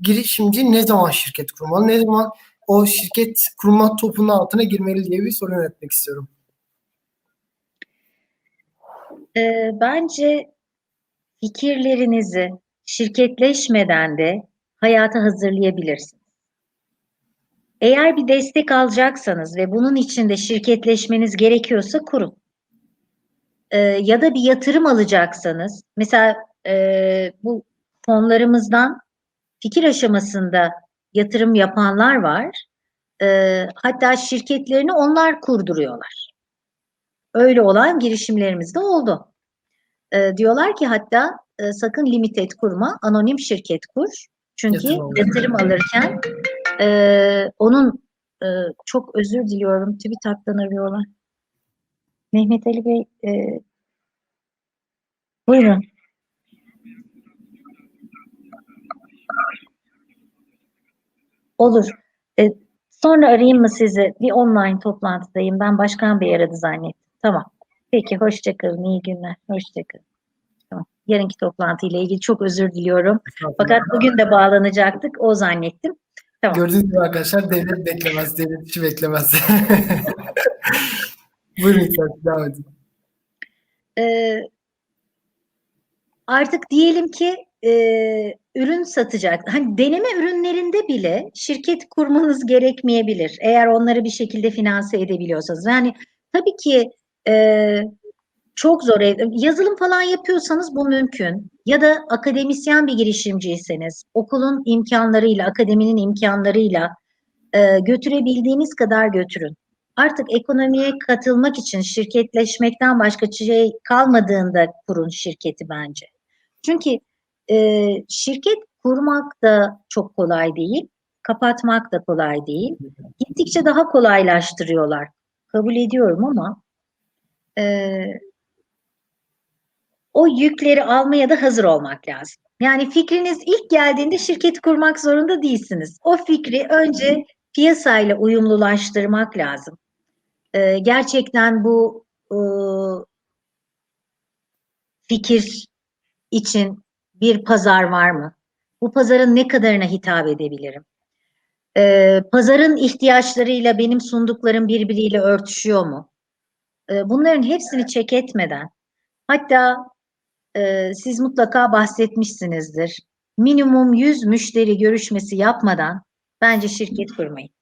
girişimci ne zaman şirket kurmalı? Ne zaman o şirket kurma topunun altına girmeli diye bir soru yönetmek istiyorum. Ee, bence fikirlerinizi şirketleşmeden de hayata hazırlayabilirsiniz. Eğer bir destek alacaksanız ve bunun için de şirketleşmeniz gerekiyorsa kurun. Ee, ya da bir yatırım alacaksanız, mesela e, bu fonlarımızdan fikir aşamasında yatırım yapanlar var. Ee, hatta şirketlerini onlar kurduruyorlar. Öyle olan girişimlerimiz de oldu. Ee, diyorlar ki hatta e, sakın limited kurma, anonim şirket kur. Çünkü Yatırım alırken. yatırım alırken e, onun e, çok özür diliyorum TÜBİTAK'tan arıyorlar. Mehmet Ali Bey e, buyurun. Olur. E, sonra arayayım mı sizi? Bir online toplantıdayım. Ben Başkan Bey aradı zannettim. Tamam. Peki hoşçakalın. İyi günler. Hoşçakalın. Tamam. Yarınki toplantıyla ilgili çok özür diliyorum. Fakat bugün de bağlanacaktık. O zannettim. Tamam. Gördüğünüz gibi arkadaşlar devlet beklemez, devlet işi beklemez. Buyurun lütfen devam edin. Ee, artık diyelim ki e, ürün satacak. Hani deneme ürünlerinde bile şirket kurmanız gerekmeyebilir. Eğer onları bir şekilde finanse edebiliyorsanız. Yani tabii ki e, çok zor. ev- Yazılım falan yapıyorsanız bu mümkün. Ya da akademisyen bir girişimciyseniz okulun imkanlarıyla, akademinin imkanlarıyla e, götürebildiğiniz kadar götürün. Artık ekonomiye katılmak için şirketleşmekten başka şey kalmadığında kurun şirketi bence. Çünkü e, şirket kurmak da çok kolay değil, kapatmak da kolay değil. Gittikçe daha kolaylaştırıyorlar. Kabul ediyorum ama e, o yükleri almaya da hazır olmak lazım. Yani fikriniz ilk geldiğinde şirket kurmak zorunda değilsiniz. O fikri önce piyasayla uyumlulaştırmak lazım. Ee, gerçekten bu e, fikir için bir pazar var mı? Bu pazarın ne kadarına hitap edebilirim? Ee, pazarın ihtiyaçlarıyla benim sunduklarım birbiriyle örtüşüyor mu? Ee, bunların hepsini çek etmeden, hatta e, siz mutlaka bahsetmişsinizdir. Minimum 100 müşteri görüşmesi yapmadan bence şirket kurmayın.